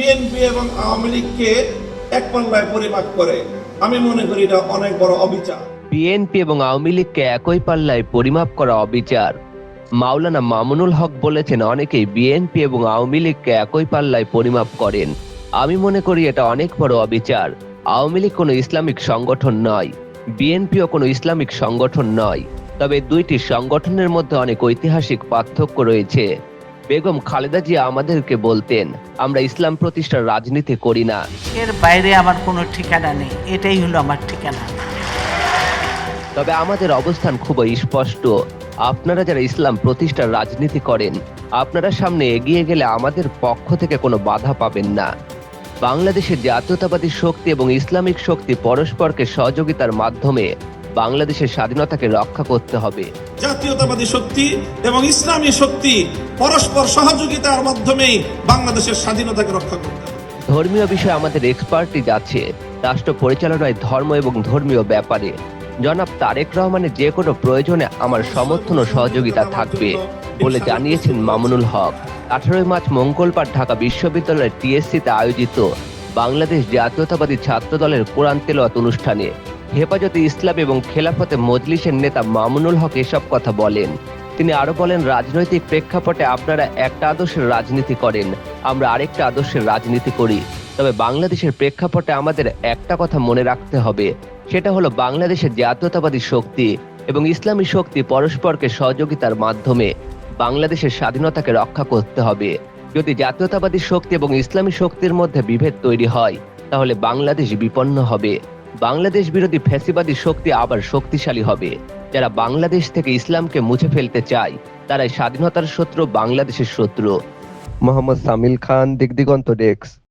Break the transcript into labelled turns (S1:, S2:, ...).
S1: BNP এবং আওয়ামী লীগকে এক পাল্লায় পরিমাপ করে। আমি মনে করি এটা অনেক বড় অবিচার।
S2: বিএনপি এবং আওয়ামী লীগকে একই পাল্লায় পরিমাপ করা অবিচার। মাওলানা মামুনুল হক বলেছেন, অনেকেই বিএনপি এবং আওয়ামী লীগকে একই পাল্লায় পরিমাপ করেন। আমি মনে করি এটা অনেক বড় অবিচার। আওয়ামী লীগ কোনো ইসলামিক সংগঠন নয়। বিএনপিও কোনো ইসলামিক সংগঠন নয়। তবে দুইটি সংগঠনের মধ্যে অনেক ঐতিহাসিক পার্থক্য রয়েছে। বেগম খালেদা জিয়া আমাদেরকে বলতেন আমরা ইসলাম প্রতিষ্ঠার রাজনীতি করি না।
S3: এর বাইরে আমার কোনো ঠিকানা নেই। এটাই হলো আমার ঠিকানা।
S2: তবে আমাদের অবস্থান খুবই স্পষ্ট। আপনারা যারা ইসলাম প্রতিষ্ঠার রাজনীতি করেন আপনারা সামনে এগিয়ে গেলে আমাদের পক্ষ থেকে কোনো বাধা পাবেন না। বাংলাদেশের জাতীয়তাবাদী শক্তি এবং ইসলামিক শক্তি পরস্পরকে সহযোগিতার মাধ্যমে বাংলাদেশের স্বাধীনতাকে রক্ষা করতে হবে।
S1: জাতীয়তাবাদী শক্তি এবং ইসলামী শক্তি পরস্পর সহযোগিতার মাধ্যমেই বাংলাদেশের স্বাধীনতাকে রক্ষা করতে হবে।
S2: ধর্মীয় বিষয়ে আমাদের এক্সপার্টিজ আছে রাষ্ট্র পরিচালনায় ধর্ম এবং ধর্মীয় ব্যাপারে। জনাব তারেক রহমানের যে কোনো প্রয়োজনে আমার সমর্থন ও সহযোগিতা থাকবে বলে জানিয়েছেন মামুনুল হক। আঠারোই মার্চ মঙ্গলবার ঢাকা বিশ্ববিদ্যালয়ের টিএসসিতে আয়োজিত বাংলাদেশ জাতীয়তাবাদী ছাত্র দলের কোরআন তেলাওয়াত অনুষ্ঠানে। হেফাজতে ইসলাম এবং খেলাফতে মজলিসের নেতা মামুনুল হক এসব কথা বলেন। তিনি আরও বলেন, রাজনৈতিক প্রেক্ষাপটে আপনারা একটা আদর্শের রাজনীতি করেন, আমরা আরেকটা আদর্শের রাজনীতি করি। তবে বাংলাদেশের প্রেক্ষাপটে আমাদের একটা কথা মনে রাখতে হবে, সেটা হলো বাংলাদেশের জাতীয়তাবাদী শক্তি এবং ইসলামী শক্তি পরস্পরকে সহযোগিতার মাধ্যমে বাংলাদেশের স্বাধীনতাকে রক্ষা করতে হবে। যদি জাতীয়তাবাদী শক্তি এবং ইসলামী শক্তির মধ্যে বিভেদ তৈরি হয়, তাহলে বাংলাদেশ বিপন্ন হবে। বাংলাদেশ বিরোধী ফ্যাসিবাদী শক্তি আবার শক্তিশালী হবে। যারা বাংলাদেশ থেকে ইসলামকে মুছে ফেলতে চায়, তারাই স্বাধীনতার শত্রু বাংলাদেশের শত্রু। মোহাম্মদ সামিল খান, দিগদিগন্ত ডেস্ক।